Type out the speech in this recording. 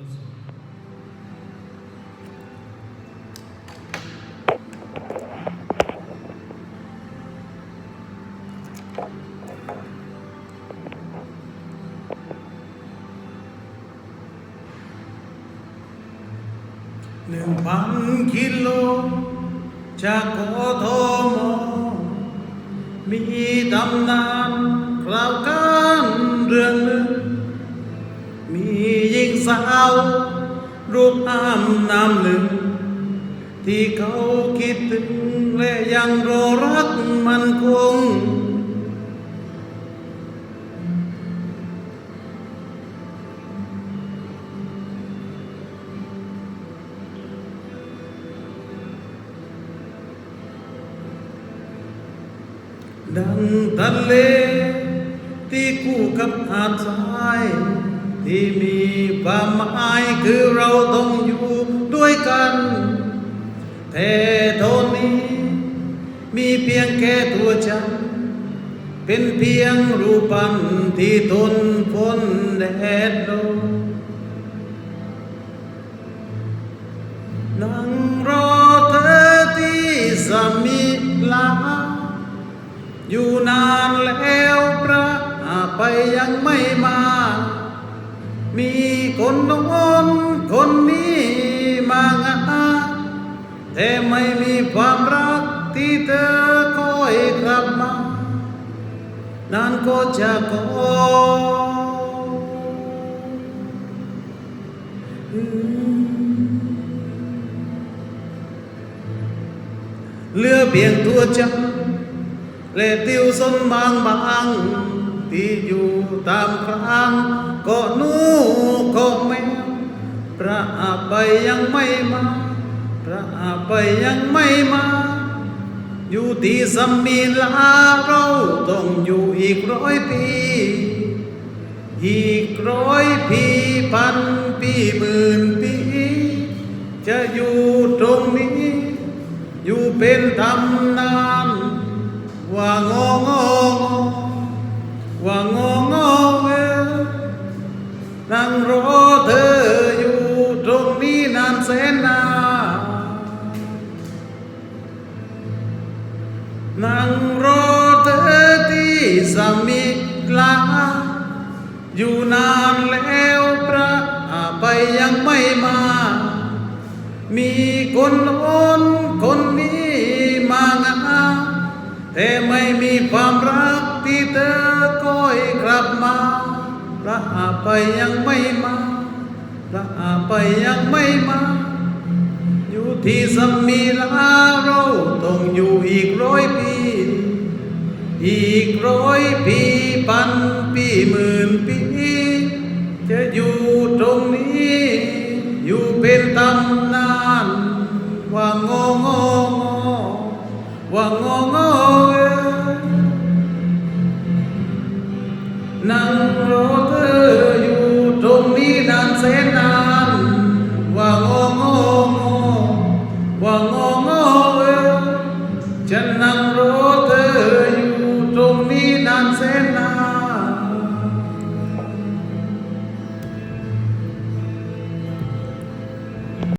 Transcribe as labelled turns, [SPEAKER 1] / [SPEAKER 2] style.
[SPEAKER 1] หนึ่งพันกิโลจากกทม สาวรูปงามนามหนึ่ง ที่เขาคิดถึงและยังรอรักมันคง ดังทะเลที่คู่กับหาดทราย ที่มีความหมายคือเราต้องอยู่ด้วยกันแต่โทนนี้ มีเพียงแค่ตัวฉัน เป็นเพียงรูปปั้นที่ทนฝนแดดลมนั่งรอเธอที่สมิลา อยู่นานแล้วพระไปยังไม่มา มีคนโน้นคนนี้มางาแต่ไม่มีความรักที่เธอคอยกลับมานานก็จะคอเหลือเพียงตัวฉันและติวสนบางบางที่อยู่ตามคราง ก็นูก็แมวพระอาไปยังไม่มา พระอาไปยังไม่มา อยู่ที่สมีลาเราต้องอยู่อีกร้อยปี อีกร้อยปีพันปีหมื่นปี จะอยู่ตรงนี้ อยู่เป็นตำนาน นั่งรอเธออยู่ตรงนี้นานแสนนานนั่งรอเธอที่สมิลาอยู่นานแล้วพระไปยังไม่มา มีคนโน้น ระอาไปยังไม่มาพระอาไปยังไม่มา อยู่ที่สมีลาเราต้องอยู่อีกร้อยปี อีกร้อยปีปันปีหมื่นปีจะอยู่ตรงนี้ อยู่เป็นตำนานว่างงงงว่างงงนั่งรอเธอ நான் சேர்ந்தான்